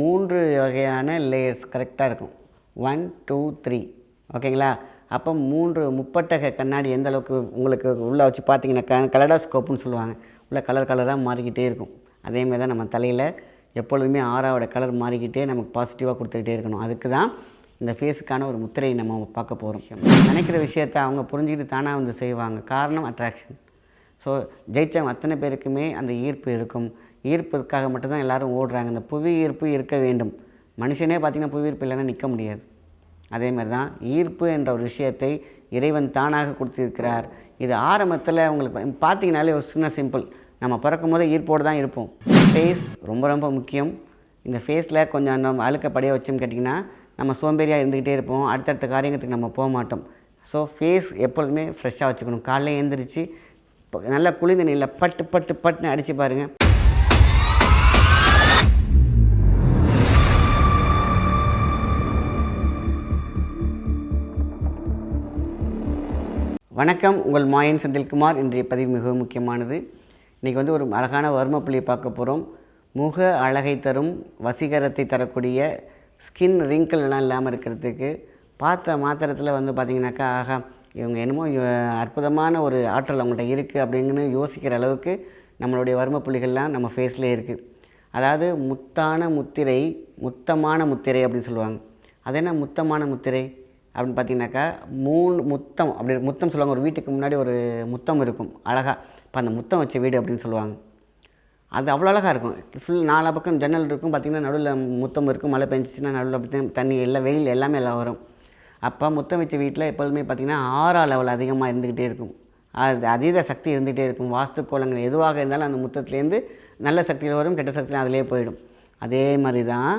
மூன்று வகையான லேயர்ஸ் கரெக்டாக இருக்கும். ஒன் டூ த்ரீ ஓகேங்களா அப்போ மூன்று முப்பட்டக கண்ணாடி எந்த அளவுக்கு உங்களுக்கு உள்ளே வச்சு பார்த்தீங்கன்னா கலடாஸ்கோப்புன்னு சொல்லுவாங்க. உள்ள கலர் கலராக மாறிக்கிட்டே இருக்கும். அதேமாதிரி தான் நம்ம தலையில் எப்பொழுதுமே ஆறாவோட கலர் மாறிக்கிட்டே நமக்கு பாசிட்டிவாக கொடுத்துக்கிட்டே இருக்கணும். அதுக்கு தான் இந்த ஃபேஸுக்கான ஒரு முத்திரையை நம்ம பார்க்க போகிறோம் நினைக்கிற விஷயத்த அவங்க புரிஞ்சுக்கிட்டு தானாக வந்து செய்வாங்க. காரணம் அட்ராக்ஷன் ஸோ ஜெயித்தவங்க அத்தனை பேருக்குமே அந்த ஈர்ப்பு இருக்கும். ஈர்ப்புக்காக மட்டும்தான் எல்லோரும் ஓடுறாங்க. இந்த புவி ஈர்ப்பு இருக்க வேண்டும். மனுஷனே பார்த்திங்கன்னா புவி ஈர்ப்பு இல்லைன்னா நிற்க முடியாது. அதே மாதிரி தான் ஈர்ப்பு என்ற ஒரு விஷயத்தை இறைவன் தானாக கொடுத்திருக்கிறார். இது ஆரம்பத்தில் உங்களுக்கு பார்த்தீங்கனாலே ஒரு சின்ன சிம்பிள். நம்ம பிறக்கும் போது ஈர்ப்போடு தான் இருப்போம். ஃபேஸ் ரொம்ப ரொம்ப முக்கியம். இந்த ஃபேஸில் கொஞ்சம் நம்ம அழுக்கப்படியாக வச்சோம்னு கேட்டிங்கன்னா நம்ம சோம்பேறியாக இருந்துக்கிட்டே இருப்போம். அடுத்தடுத்த காரியத்துக்கு நம்ம போக மாட்டோம். ஸோ ஃபேஸ் எப்பொழுதுமே ஃப்ரெஷ்ஷாக வச்சுக்கணும். காலையில் எழுந்திரிச்சு நல்லா குளிர்ந்த நீரில் பட்டு பட்டு பட்டுன்னு அடித்து பாருங்கள் வணக்கம் உங்கள் மாயன் செந்தில்குமார். இன்றைய பதிவு மிகவும் முக்கியமானது. இன்றைக்கி வந்து ஒரு அழகான வர்மப்புள்ளியை பார்க்க போகிறோம் முக அழகை தரும் வசீகரத்தை தரக்கூடிய ஸ்கின் ரிங்கிள்லாம் இல்லாமல் இருக்கிறதுக்கு பார்த்த மாத்திரத்தில் வந்து பார்த்திங்கனாக்கா ஆகா இவங்க என்னமோ அற்புதமான ஒரு ஆற்றல் அவங்கள்ட்ட இருக்குது அப்படிங்கன்னு யோசிக்கிற அளவுக்கு நம்மளுடைய வர்மப்புள்ளிகள்லாம் நம்ம ஃபேஸ்லேயே இருக்குது அதாவது முத்தான முத்திரை முத்தமான முத்திரை அப்படின்னு சொல்லுவாங்க. அது என்ன முத்தமான முத்திரை? அப்படின்னு பார்த்தீங்கன்னாக்கா மூணு முத்தம் அப்படி முத்தம் சொல்லுவாங்க. ஒரு வீட்டுக்கு முன்னாடி ஒரு முத்தம் இருக்கும் அழகாக இப்போ அந்த முத்தம் வச்ச வீடு அப்படின்னு சொல்லுவாங்க. அது அவ்வளோ அழகாக இருக்கும். ஃபுல் நாலா பக்கம் ஜன்னல் இருக்கும். பார்த்திங்கன்னா நடுவில் முத்தம் இருக்கும். மழை பெஞ்சிச்சுன்னா நடுவில் அப்படி தண்ணி எல்லாம் வெயில் எல்லாமே எல்லாம் வரும். அப்போ முத்தம் வச்ச வீட்டில் எப்போதுமே பார்த்திங்கன்னா ஆறா லெவல் அதிகமாக இருந்துக்கிட்டே இருக்கும். அது அதீத சக்தி இருந்துகிட்டே இருக்கும். வாஸ்து கோலங்கள் எதுவாக இருந்தாலும் அந்த முத்தத்துலேருந்து நல்ல சக்தியில் வரும் கெட்ட சக்தியில் அதிலே போயிடும். அதே மாதிரி தான்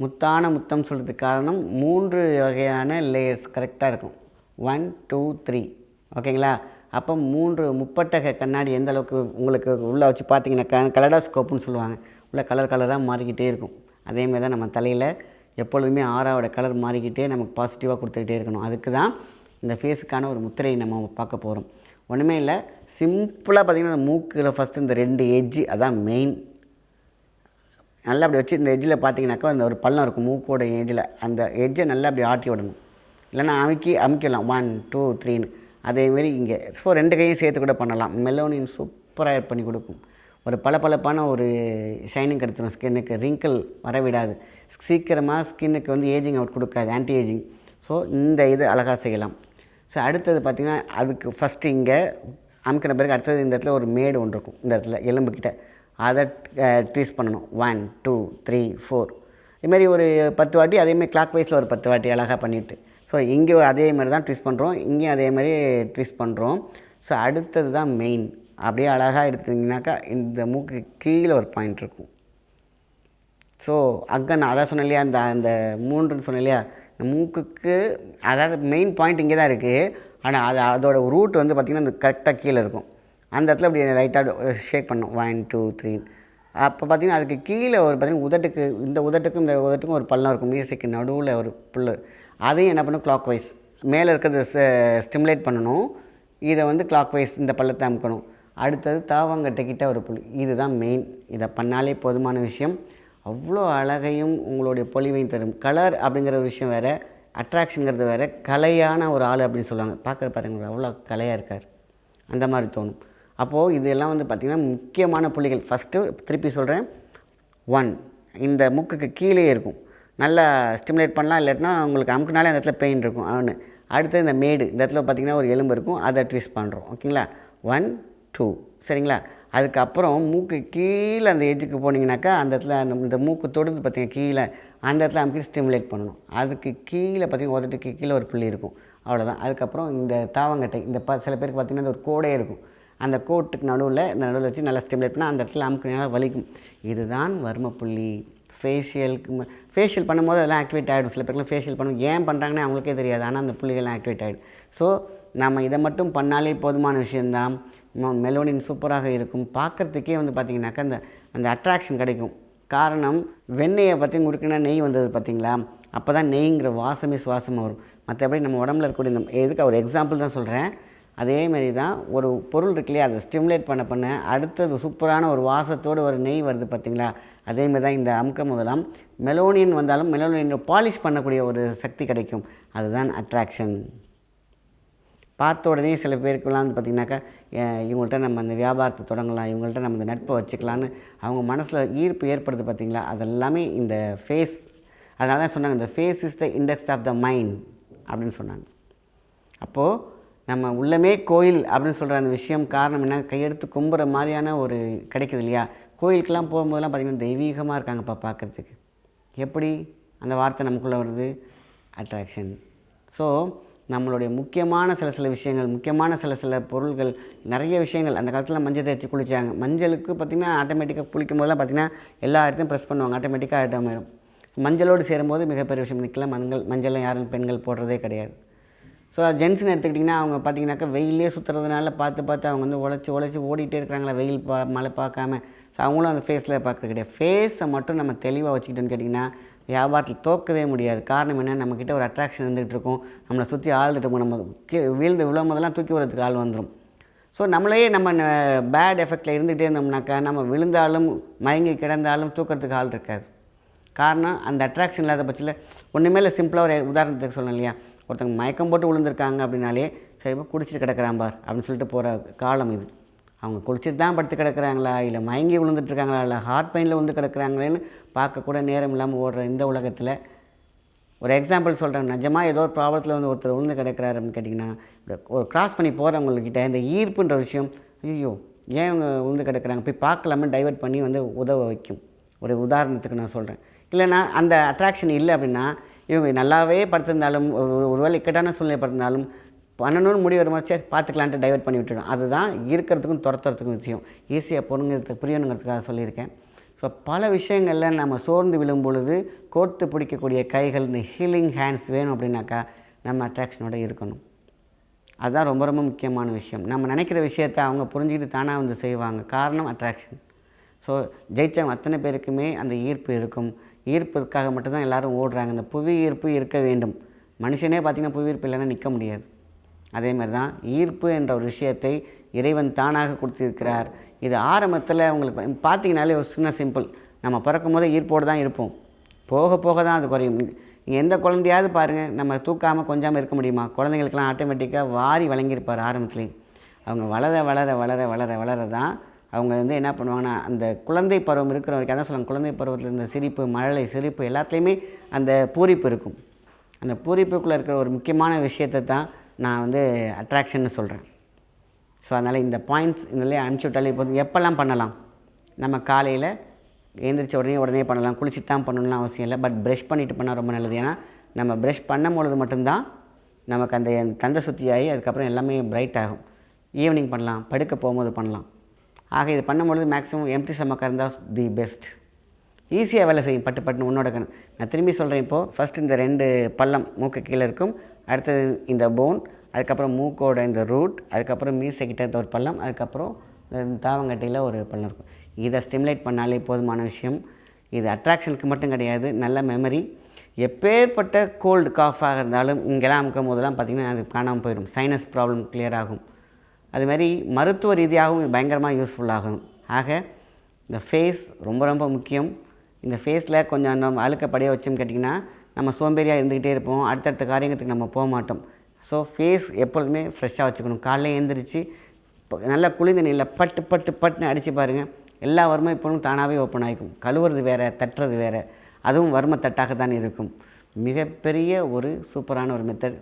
முத்தான முத்தம் சொல்கிறதுக்கு காரணம் மூன்று வகையான லேயர்ஸ் கரெக்டாக இருக்கும். ஒன் டூ த்ரீ ஓகேங்களா? அப்போ மூன்று முப்பட்டக கண்ணாடி எந்த அளவுக்கு உங்களுக்கு உள்ளே வச்சு பார்த்தீங்கன்னா கலடாஸ்கோப்புன்னு சொல்லுவாங்க. உள்ள கலர் கலராக மாறிக்கிட்டே இருக்கும். அதேமாதிரி தான் நம்ம தலையில் எப்பொழுதுமே ஆறாவோட கலர் மாறிக்கிட்டே நமக்கு பாசிட்டிவாக கொடுத்துக்கிட்டே இருக்கணும். அதுக்கு தான் இந்த ஃபேஸுக்கான ஒரு முத்திரையை நம்ம பார்க்க போகிறோம் ஒன்றுமே இல்லை சிம்பிளாக பார்த்தீங்கன்னா மூக்கில் ஃபஸ்ட்டு இந்த ரெண்டு எட்ஜி அதான் மெயின் நல்லா அப்படி வச்சு இந்த எஜ்ஜில் பார்த்தீங்கன்னாக்கா அந்த ஒரு பள்ளம் இருக்கும் மூக்கோட எஜ்ஜில். அந்த எஜ்ஜை நல்லா அப்படி ஆட்டி விடணும். இல்லைன்னா அமுக்கி அமுக்கிடலாம். ஒன் டூ த்ரீன்னு அதேமாரி இங்கே ஸோ ரெண்டு கையும் சேர்த்து கூட பண்ணலாம். மெலோனின் சூப்பராக பண்ணி கொடுக்கும். ஒரு பளபளப்பான ஒரு ஷைனிங் கிடைச்சிடும் ஸ்கின்னுக்கு ரிங்கிள் வரவிடாது. சீக்கிரமாக ஸ்கின்னுக்கு வந்து ஏஜிங் அவுட் கொடுக்காது. ஆன்டி ஏஜிங் ஸோ இந்த இது அழகாக செய்யலாம். ஸோ அடுத்தது பார்த்திங்கன்னா அதுக்கு ஃபஸ்ட்டு இங்கே அமுக்கின பிறகு அடுத்தது இந்த இடத்துல ஒரு மேடு ஒன்று இருக்கும். இந்த இடத்துல எலும்புக்கிட்ட. அதை ட்ரீஸ் பண்ணணும். ஒன் டூ த்ரீ ஃபோர் இதுமாரி ஒரு பத்து வாட்டி அதேமாதிரி கிளாக் வைஸில் ஒரு பத்து வாட்டி அழகாக பண்ணிவிட்டு ஸோ இங்கே அதே மாதிரி தான் ட்ரீஸ் பண்ணுறோம் இங்கேயும் அதே மாதிரி ட்ரீஸ் பண்ணுறோம் ஸோ அடுத்தது தான் மெயின் அப்படியே அழகாக எடுத்தீங்கன்னாக்கா இந்த மூக்கு கீழே ஒரு பாயிண்ட் இருக்கும். ஸோ அக்கன் அதான் சொன்னேன் இல்லையா அந்த அந்த மூன்றுன்னு சொன்னேன் இல்லையா இந்த மூக்குக்கு அதாவது மெயின் பாயிண்ட் இங்கே தான் இருக்குது ஆனால் அது அதோட ரூட் வந்து பார்த்திங்கன்னா கரெக்டாக கீழே இருக்கும். அந்த இடத்துல அப்படி லைட்டாக ஷேக் பண்ணும் ஒன் டூ த்ரீ அப்போ பார்த்திங்கன்னா அதுக்கு கீழே ஒரு பார்த்திங்கன்னா உதட்டுக்கு இந்த உதட்டுக்கும் இந்த உதட்டுக்கும் ஒரு பள்ளம் இருக்கும். மியூசிக்கு நடுவில் ஒரு புல் அதையும் என்ன பண்ணும் கிளாக் வைஸ் மேலே இருக்கிறத ஸ்டிமுலேட் பண்ணணும். இதை வந்து கிளாக் வைஸ் இந்த பள்ளத்தை அமுக்கணும். அடுத்தது தாவங்கட்டைக்கிட்ட ஒரு புல். இதுதான் மெயின் இதை பண்ணாலே போதுமான விஷயம். அவ்வளோ அழகையும் உங்களுடைய பொலிவையும் தரும். கலர் அப்படிங்கிற ஒரு விஷயம் வேறு. அட்ராக்ஷனுங்கிறது வேறு. கலையான ஒரு ஆள் அப்படின்னு சொல்லுவாங்க. பார்க்குற பாருங்க அவ்வளோ கலையாக இருக்கார். அந்த மாதிரி தோணும். அப்போது இதெல்லாம் வந்து பார்த்திங்கன்னா முக்கியமான புள்ளிகள். ஃபஸ்ட்டு திருப்பி சொல்கிறேன் ஒன் இந்த மூக்குக்கு கீழே இருக்கும். நல்லா ஸ்டிமுலேட் பண்ணலாம் இல்லாட்டினா உங்களுக்கு அமுக்குனாலே அந்த இடத்துல பெயின் இருக்கும். ஒன்று அடுத்து இந்த மேடு. இந்த இடத்துல பார்த்திங்கன்னா ஒரு எலும்பு இருக்கும். அதை ட்விஸ்ட் பண்ணுறோம் ஓகேங்களா ஒன் டூ சரிங்களா? அதுக்கப்புறம் மூக்கு கீழே அந்த எஜ்ஜுக்கு போனீங்கனாக்கா அந்த இடத்துல அந்த இந்த மூக்கு தொடுது பார்த்திங்கன்னா கீழே. அந்த இடத்துல அமுக்கி ஸ்டிமுலேட் பண்ணணும். அதுக்கு கீழே பார்த்தீங்கன்னா உதட்டுக்கு கீழே ஒரு புள்ளி இருக்கும். அவ்வளோதான் அதுக்கப்புறம் இந்த தாவங்கட்டை இந்த ப சில பேருக்கு பார்த்திங்கன்னா இந்த ஒரு கோடே இருக்கும். அந்த கோட்டுக்கு நடுவில் இந்த நடுவில் வச்சு நல்லா ஸ்டிமுலேட் பண்ணால் அந்த இடத்துல அமுக்குனால வலிக்கும். இதுதான் வர்மப்புள்ளி ஃபேஷியலுக்கு ஃபேஷியல் பண்ணும்போது அதெல்லாம் ஆக்டிவேட் ஆகிடும் சில பேருக்குலாம் ஃபேஷியல் பண்ணும் ஏன் பண்ணுறாங்கன்னு அவங்களுக்கே தெரியாது. ஆனால் அந்த புள்ளிகள்லாம் ஆக்டிவேட் ஆகிடும் ஸோ நம்ம இதை மட்டும் பண்ணாலே போதுமான விஷயந்தான் மெலோனின் சூப்பராக இருக்கும். பார்க்குறதுக்கே வந்து பார்த்திங்கனாக்கா அந்த அந்த அட்ராக்ஷன் கிடைக்கும். காரணம் வெண்ணெயை பற்றி முறுக்குனா நெய் வந்தது பார்த்தீங்களா? அப்போ தான் நெய்ங்கிற வாசமே சுவாசமாக வரும். மற்றபடி நம்ம உடம்புல இருக்கக்கூடிய இந்த எதுக்கு ஒரு எக்ஸாம்பிள் தான் சொல்கிறேன் அதேமாரி தான் ஒரு பொருள் இருக்கு இல்லையா? அதை ஸ்டிமுலேட் பண்ண பண்ண அடுத்தது சூப்பரான ஒரு வாசத்தோடு ஒரு நெய் வருது பார்த்தீங்களா? அதேமாரி தான் இந்த அமுக்க முதலாம். மெலோனியன் வந்தாலும் மெலோனியன் பாலிஷ் பண்ணக்கூடிய ஒரு சக்தி கிடைக்கும். அதுதான் அட்ராக்ஷன் பார்த்த உடனே சில பேருக்குலாம் வந்து பார்த்திங்கனாக்கா இவங்கள்ட்ட நம்ம அந்த வியாபாரத்தை தொடங்கலாம். இவங்கள்ட்ட நம்ம இந்த நட்பை வச்சுக்கலான்னு அவங்க மனசில் ஈர்ப்பு ஏற்படுது பார்த்திங்களா? அதெல்லாமே இந்த ஃபேஸ் அதனால தான் சொன்னாங்க இந்த face is the index of the mind அப்படின்னு சொன்னாங்க. அப்போது நம்ம உள்ளமே கோயில் அப்படின்னு சொல்கிற அந்த விஷயம் காரணம் என்ன? கையெடுத்து கும்புற மாதிரியான ஒரு கிடைக்குது இல்லையா? கோயிலுக்கெல்லாம் போகும்போதெல்லாம் பார்த்திங்கன்னா தெய்வீகமாக இருக்காங்கப்பா பார்க்குறதுக்கு எப்படி? அந்த வார்த்தை நமக்குள்ளே வருது அட்ராக்ஷன் ஸோ நம்மளுடைய முக்கியமான சில சில விஷயங்கள் முக்கியமான சில சில பொருள்கள் நிறைய விஷயங்கள் அந்த காலத்தில் மஞ்சள் தேய்ச்சி குளித்தாங்க மஞ்சளுக்கு பார்த்திங்கன்னா ஆட்டோமேட்டிக்காக குளிக்கும் போதெல்லாம் பார்த்திங்கன்னா எல்லா இடத்தையும் ப்ரெஸ் பண்ணுவாங்க. ஆட்டோமேட்டிக்காக ஆகிடும் மஞ்சளோடு சேரும்போது மிகப்பெரிய விஷயம் நிற்கலாம் மஞ்சள் மஞ்சளை யாரும் பெண்கள் போடுறதே கிடையாது. ஸோ ஜென்ஸ்னு எடுத்துக்கிட்டிங்கன்னா அவங்க பார்த்திங்கனாக்கா வெயிலே சுற்றுறதுனால பார்த்து பார்த்து அவங்க வந்து உழைச்சி உழைச்சி ஓடிட்டே இருக்கிறாங்களா வெயில் பா மழை பார்க்காம. ஸோ அவங்களும் அந்த ஃபேஸில் பார்க்குறது கிடையாது. ஃபேஸை மட்டும் நம்ம தெளிவாக வச்சுக்கிட்டோன்னு கேட்டிங்கன்னா வியாபாரத்தில் தோக்கவே முடியாது. காரணம் என்ன நம்மக்கிட்ட ஒரு அட்ராக்ஷன் இருந்துகிட்டு இருக்கும். நம்மளை சுற்றி ஆள் இருக்கும் நம்ம கீழே வீழ்ந்து விழும் போதெல்லாம் தூக்கி வரதுக்கு ஆள் வந்துடும் ஸோ நம்மளையே நம்ம பேட் எஃபெக்டில் இருந்துகிட்டே இருந்தோம்னாக்கா நம்ம விழுந்தாலும் மயங்கி கிடந்தாலும் தூக்கிறதுக்கு ஆள் இருக்காது. காரணம் அந்த அட்ராக்ஷன் இல்லாத பட்சத்தில் ஒன்றுமே இல்லை சிம்பிளாக ஒரு உதாரணத்துக்கு சொல்லணும் இல்லையா? ஒருத்தங்க மயக்கம் போட்டு விழுந்திருக்காங்க அப்படின்னாலே சரி குடிச்சிட்டு கிடக்கிறான் பார் அப்படின்னு சொல்லிட்டு போகிற காலம் இது. அவங்க குளிச்சுட்டு தான் படுத்து கிடக்குறாங்களா இல்லை மயங்கி விழுந்துட்டுருக்காங்களா இல்லை ஹார்ட் பெயினில் விழுந்து கிடக்குறாங்களேன்னு பார்க்கக்கூட நேரம் இல்லாமல் ஓடுற இந்த உலகத்தில் ஒரு எக்ஸாம்பிள் சொல்கிறேன் நிஜமாக ஏதோ ஒரு ப்ராப்ளத்தில் வந்து ஒருத்தர் விழுந்து கிடக்கிறாரு அப்படின்னு கேட்டிங்கன்னா ஒரு கிராஸ் பண்ணி போகிறவங்கக்கிட்ட இந்த ஈர்ப்புன்ற விஷயம் ஐயோ ஏன் இவங்க விழுந்து கிடக்குறாங்க? போய் பார்க்கலாமே டைவர்ட் பண்ணி வந்து உதவ வைக்கும். ஒரு உதாரணத்துக்கு நான் சொல்கிறேன் இல்லைன்னா அந்த அட்ராக்ஷன் இல்லை அப்படின்னா இவங்க நல்லாவே படுத்திருந்தாலும் ஒரு ஒரு வேலை இக்கட்டான சூழ்நிலை படுத்திருந்தாலும் பண்ணணும்னு முடிவு வரும்போது சரி பார்த்துக்கலான்ட்டு டைவெர்ட் பண்ணி விட்டுடும் அதுதான் இருக்கிறதுக்கும் துரத்துறதுக்கும் விஷயம். ஈஸியாக பொண்ணுங்கிறதுக்கு புரியணுங்கிறதுக்காக சொல்லியிருக்கேன். ஸோ பல விஷயங்களில் நம்ம சோர்ந்து விழும் பொழுது கோர்த்து பிடிக்கக்கூடிய கைகள் இந்த ஹீலிங் ஹேண்ட்ஸ் வேணும் அப்படின்னாக்கா நம்ம அட்ராக்ஷனோட இருக்கணும். அதுதான் ரொம்ப ரொம்ப முக்கியமான விஷயம். நம்ம நினைக்கிற விஷயத்தை அவங்க புரிஞ்சுக்கிட்டு தானாக வந்து செய்வாங்க. காரணம் அட்ராக்ஷன் ஸோ ஜெயித்தவங்க அத்தனை பேருக்குமே அந்த ஈர்ப்பு இருக்கும். ஈர்ப்புக்காக மட்டும்தான் எல்லோரும் ஓடுறாங்க. இந்த புவி ஈர்ப்பு இருக்க வேண்டும். மனுஷனே பார்த்திங்கன்னா புவி ஈர்ப்பு இல்லைன்னா நிற்க முடியாது. அதே மாதிரி தான் ஈர்ப்பு என்ற ஒரு விஷயத்தை இறைவன் தானாக கொடுத்திருக்கிறார். இது ஆரம்பத்தில் உங்களுக்கு பார்த்தீங்கனாலே ஒரு சின்ன சிம்பிள். நம்ம பிறக்கும் போதே ஈர்ப்போடு தான் இருப்போம். போக போக தான் அது குறையும். நீங்கள் எந்த குழந்தையாவது பாருங்கள் நம்ம தூக்காமல் கொஞ்சாமல் இருக்க முடியுமா? குழந்தைங்களுக்கெல்லாம் ஆட்டோமேட்டிக்காக வாரி வழங்கியிருப்பார் ஆரம்பத்துலேயே. அவங்க வளர வளர வளர வளர வளர தான் அவங்க வந்து என்ன பண்ணுவாங்கன்னா அந்த குழந்தை பருவம் இருக்கிற வரைக்கும் அதான் சொல்லுவாங்க குழந்தை பருவத்தில் இந்த சிரிப்பு மழலை சிரிப்பு எல்லாத்துலேயுமே அந்த பூரிப்பு இருக்கும். அந்த பூரிப்புக்குள்ளே இருக்கிற ஒரு முக்கியமான விஷயத்தை தான் நான் வந்து அட்ராக்ஷன்னு சொல்கிறேன் ஸோ அதனால் இந்த பாயிண்ட்ஸ் இதெல்லாம் அனுப்பிச்சி விட்டாலே போதும். எப்போல்லாம் பண்ணலாம்? நம்ம காலையில் எழுந்திரிச்ச உடனே உடனே பண்ணலாம். குளிச்சுட்டு தான் பண்ணணும்லாம் அவசியம் இல்லை. பட் ப்ரெஷ் பண்ணிவிட்டு பண்ணால் ரொம்ப நல்லது. ஏன்னா நம்ம ப்ரஷ் பண்ணும் பொழுது மட்டும்தான் நமக்கு அந்த கந்த சுத்தியாகி அதுக்கப்புறம் எல்லாமே பிரைட் ஆகும். ஈவினிங் பண்ணலாம். படுக்க போகும்போது பண்ணலாம். ஆக இது பண்ணும்பொழுது மேக்ஸிமம் எம்டி ஸ்டமக்காக இருந்தால் தி பெஸ்ட் ஈஸியாக வேலை செய்யும் பட்டு பட்டுன்னு உன்னோட கண். நான் திரும்பி சொல்கிறேன் இப்போது ஃபஸ்ட் இந்த ரெண்டு பள்ளம் மூக்கு கீழே இருக்கும் அடுத்தது இந்த போன் அதுக்கப்புறம் மூக்கோட இந்த ரூட் அதுக்கப்புறம் மீசைக்கிட்ட இருந்த ஒரு பள்ளம் அதுக்கப்புறம் தாவங்கட்டையில் ஒரு பள்ளம் இருக்கும். இதை ஸ்டிமுலேட் பண்ணாலே போதுமான விஷயம். இது அட்ராக்ஷனுக்கு மட்டும் கிடையாது நல்ல மெமரி எப்பேற்பட்ட கோல்டு காஃபாக இருந்தாலும் இங்கெல்லாம் அமுக்கும் போதெல்லாம் பார்த்திங்கன்னா அது காணாமல் போயிடும். சைனஸ் ப்ராப்ளம் கிளியர் ஆகும். அதுமாதிரி மருத்துவ ரீதியாகவும் பயங்கரமாக யூஸ்ஃபுல்லாகும் ஆக இந்த ஃபேஸ் ரொம்ப ரொம்ப முக்கியம். இந்த ஃபேஸில் கொஞ்சம் நம்ம அழுக்கப்படியாக வச்சோம் கேட்டிங்கன்னா நம்ம சோம்பேறியாக இருந்துக்கிட்டே இருப்போம். அடுத்தடுத்த காரியத்துக்கு நம்ம போக மாட்டோம். ஸோ ஃபேஸ் எப்பொழுதுமே ஃப்ரெஷ்ஷாக வச்சுக்கணும். காலையில் எழுந்திரிச்சு இப்போ நல்லா குளிர்ந்த நீரில் பட்டு பட்டு பட்டுன்னு அடித்து பாருங்கள் எல்லா வறுமை இப்போவும் தானாகவே ஓப்பன் ஆகிக்கும் கழுவுறது வேறு தட்டுறது வேறு. அதுவும் வறுமை தட்டாக தான் இருக்கும். மிகப்பெரிய ஒரு சூப்பரான ஒரு மெத்தட்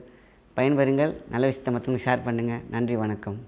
பயன்பெறுங்கள். நல்ல விஷயத்தை மற்றவங்க ஷேர் பண்ணுங்கள் நன்றி வணக்கம்.